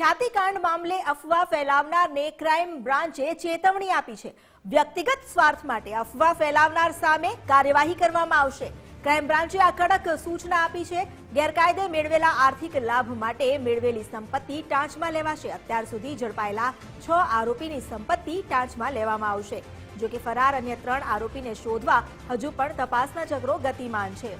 ખ્યાતિકાંડ મામલે અફવા ફેલાવનારને ક્રાઇમ બ્રાન્ચે ચેતવણી આપી છે. વ્યક્તિગત સ્વાર્થ માટે અફવા ફેલાવનાર સામે કાર્યવાહી કરવામાં આવશે. ક્રાઇમ બ્રાન્ચે આ કડક સૂચના આપી છે. ગેરકાયદે મેળવેલા આર્થિક લાભ માટે મેળવેલી સંપત્તિ ટાંચમાં લેવાશે. અત્યાર સુધી ઝડપાયેલા છ આરોપીની સંપત્તિ ટાંચમાં લેવામાં આવશે. જો કે ફરાર અન્ય ત્રણ આરોપીને શોધવા હજુ પણ તપાસના ચક્રો ગતિમાન છે.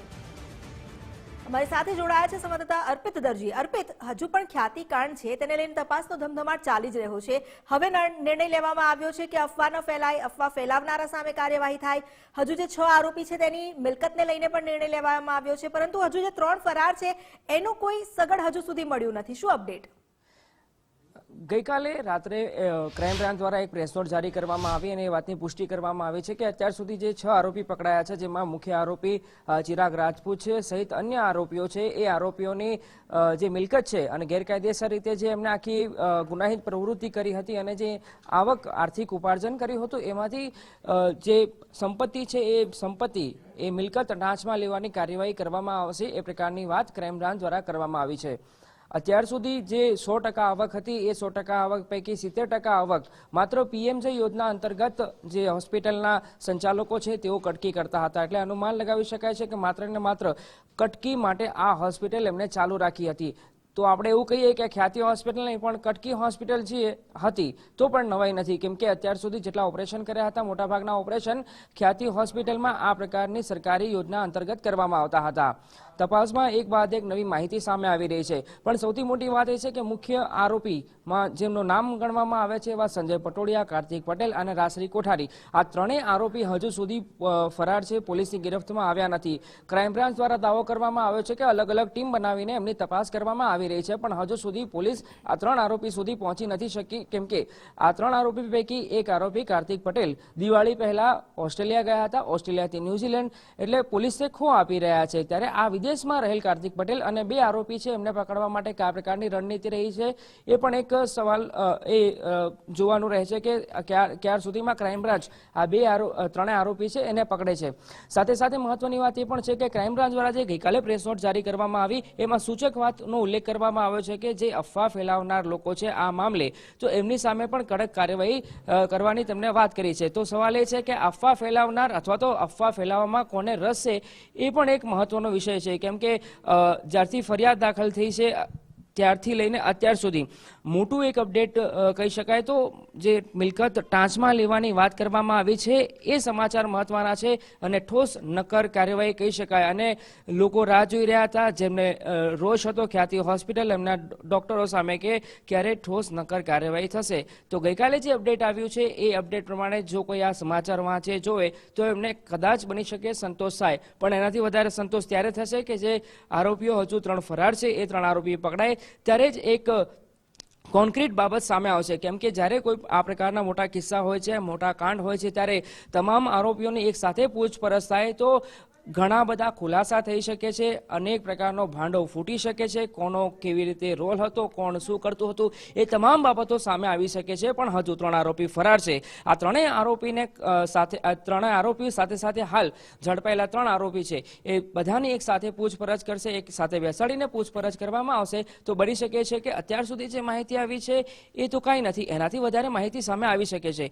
અમારી સાથે જોડાયા છે સંવાદદાતા અર્પિત દરજી. અર્પિત, હજુ પણ ખ્યાતિકાંડ છે, તેને લઈને તપાસનો ધમધમાટ ચાલી જ રહ્યો છે. હવે નિર્ણય લેવામાં આવ્યો છે કે અફવા ન ફેલાય, અફવા ફેલાવનારા સામે કાર્યવાહી થાય. હજુ જે છ આરોપી છે તેની મિલકતને લઈને પણ નિર્ણય લેવામાં આવ્યો છે, પરંતુ હજુ જે ત્રણ ફરાર છે, એનું કોઈ સગડ હજુ સુધી મળ્યું નથી. શું અપડેટ? ગઈકાલે રાત્રે ક્રાઇમ બ્રાન્ચ દ્વારા એક પ્રેસ નોટ જારી કરવામાં આવી અને એ વાતની પુષ્ટિ કરવામાં આવી છે કે અત્યાર સુધી જે છ આરોપી પકડાયા છે, જેમાં મુખ્ય આરોપી ચિરાગ રાજપૂત છે, સહિત અન્ય આરોપીઓ છે, એ આરોપીઓની જે મિલકત છે અને ગેરકાયદેસર રીતે જે એમને આખી ગુનાહિત પ્રવૃત્તિ કરી હતી અને જે આવક આર્થિક ઉપાર્જન કર્યું હતું, એમાંથી જે સંપત્તિ છે, એ સંપત્તિ, એ મિલકત ટાંચમાં લેવાની કાર્યવાહી કરવામાં આવશે, એ પ્રકારની વાત ક્રાઇમ બ્રાન્ચ દ્વારા કરવામાં આવી છે. અત્યાર સુધી જે સો ટકા આવક હતી, એ સો ટકા આવક પૈકી સિત્તેર ટકા આવક માત્ર પીએમજે યોજના અંતર્ગત જે હોસ્પિટલના સંચાલકો છે, તેઓ કટકી કરતા હતા. એટલે અનુમાન લગાવી શકાય છે કે માત્ર ને માત્ર કટકી માટે આ હોસ્પિટલ એમણે ચાલુ રાખી હતી. તો આપણે એવું કહીએ કે ખ્યાતિ હોસ્પિટલ નહીં, પણ કટકી હોસ્પિટલ જે હતી, તો પણ નવાઈ નથી. કેમ કે અત્યાર સુધી જેટલા ઓપરેશન કર્યા હતા, મોટાભાગના ઓપરેશન ખ્યાતિ હોસ્પિટલમાં આ પ્રકારની સરકારી યોજના અંતર્ગત કરવામાં આવતા હતા. તપાસમાં એક બાદ એક નવી માહિતી સામે આવી રહી છે. પણ સૌથી મોટી વાત એ છે કે મુખ્ય આરોપીમાં જેમનું નામ ગણવામાં આવે છે એવા સંજય પટોડિયા કાર્તિક પટેલ અને રાસરી કોઠારી. આ ત્રણેય આરોપી હજુ સુધી ફરાર છે, પોલીસની ગિરફ્તમાં આવ્યા નથી. ક્રાઇમ બ્રાન્ચ દ્વારા દાવો કરવામાં આવ્યો છે કે અલગ અલગ ટીમ બનાવીને એમની તપાસ કરવામાં આવી રહી છે, પણ હજુ સુધી પોલીસ આ ત્રણ આરોપી સુધી પહોંચી નથી શકી. કેમ કે આ ત્રણ આરોપી પૈકી એક આરોપી કાર્તિક પટેલ દિવાળી પહેલા ઓસ્ટ્રેલિયા ગયા હતા. ઓસ્ટ્રેલિયાથી ન્યુઝીલેન્ડ એટલે પોલીસે ખો આપી રહ્યા છે. ત્યારે આ વિદેશમાં રહેલ કાર્તિક પટેલ અને બે આરોપી છે એમને પકડવા માટે કયા પ્રકારની રણનીતિ રહી છે? એ પણ એક સવાલ એ જોવાનું રહે છે કે ક્યાર સુધીમાં ક્રાઇમ બ્રાન્ચ આ બે ત્રણેય આરોપી છે એને પકડે છે. સાથે સાથે મહત્વની વાત એ પણ છે કે ક્રાઇમ બ્રાન્ચ દ્વારા જે ગઈકાલે પ્રેસ નોટ જારી કરવામાં આવી, એમાં સૂચક વાતનો ઉલ્લેખ કરવામાં આવ્યો છે કે જે અફવા ફેલાવનાર લોકો છે આ મામલે, તો એમની સામે પણ કડક કાર્યવાહી કરવાની તેમણે વાત કરી છે. તો સવાલ એ છે કે અફવા ફેલાવનાર અથવા તો અફવા ફેલાવવામાં કોને રસ છે, એ પણ એક મહત્વનો વિષય છે. કેમ કે જ્યારથી ફરિયાદ દાખલ થઈ છે ત્યારથી લઈને અત્યાર સુધી. મોટું એક અપડેટ કહી શકાય તો, જે મિલકત ટાંચમાં લેવાની વાત કરવામાં આવી છે, એ સમાચાર મહત્વના છે અને ઠોસ નક્કર કાર્યવાહી કહી શકાય. અને લોકો રાહ જોઈ રહ્યા હતા, જેમને રોષ હતો ખ્યાતિ હોસ્પિટલ, એમના ડોક્ટરો સામે કે ક્યારે ઠોસ નક્કર કાર્યવાહી થશે. તો ગઈકાલે જે અપડેટ આવ્યું છે, એ અપડેટ પ્રમાણે જો કોઈ આ સમાચાર વાંચે જોવે, તો એમને કદાચ બની શકે સંતોષ થાય. પણ એનાથી વધારે સંતોષ ત્યારે થશે કે જે આરોપીઓ હજુ ત્રણ ફરાર છે, એ ત્રણ આરોપી પકડાય. ત્યારે જ એક કોન્ક્રીટ બાબત સામે આવશે. કેમ કે જ્યારે કોઈ આ પ્રકારના મોટા કિસ્સા હોય છે, મોટા કાંડ હોય છે, ત્યારે તમામ આરોપીઓની એક સાથે પૂછપરછ થાય. તો ઘણા બધા ખુલાસા થઈ શકે છે, અનેક પ્રકારનો ભાંડો ફૂટી શકે છે, કોનો કેવી રીતે રોલ હતો, કોણ શું કરતું હતું, એ તમામ બાબતો સામે આવી શકે છે, પણ હજુ ત્રણ આરોપી ફરાર છે. આ ત્રણેય આરોપીને સાથે ત્રણેય આરોપી સાથે સાથે હાલ ઝડપાયેલા ત્રણ આરોપી છે. એ બધાની એક સાથે પૂછપરછ કરશે, એક સાથે બેસાડીને પૂછપરછ કરવામાં આવશે. તો બની શકે છે કે અત્યાર સુધી જે માહિતી આવી છે, એ તો કાંઈ નથી, એનાથી વધારે માહિતી સામે આવી શકે છે.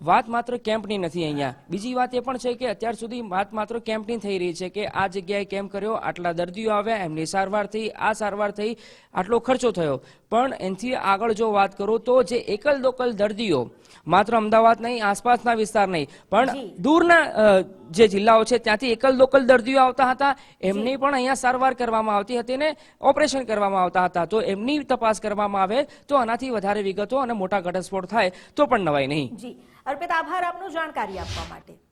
વાત માત્ર કેમ્પની નથી અહીંયા. બીજી વાત એ પણ છે કે અત્યાર સુધી વાત માત્ર કેમ્પની થઈ રહી છે કે આ જગ્યાએ કેમ કર્યો? આટલા દર્દીઓ આવ્યા એમની સારવાર થઈ આ સારવાર થઈ આટલો ખર્ચો થયો. પણ એનાથી આગળ જો વાત કરું તો જે એકલ દોકલ દર્દીઓ માત્ર અમદાવાદ નહીં આસપાસના વિસ્તાર નહીં પણ દૂરના જે જિલ્લાઓ છે ત્યાંથી એકલ દોકલ દર્દીઓ આવતા હતા એમની પણ અહીંયા સારવાર કરવામાં આવતી હતી ને ઓપરેશન કરવામાં આવતા હતા. તો એમની તપાસ કરવામાં આવે તો આનાથી વધારે વિગતો અને મોટા ઘટસ્ફોટ થાય તો પણ નવાય નહીં. જી. અર્પિત આભાર આપનો જાણકારી આપવા માટે.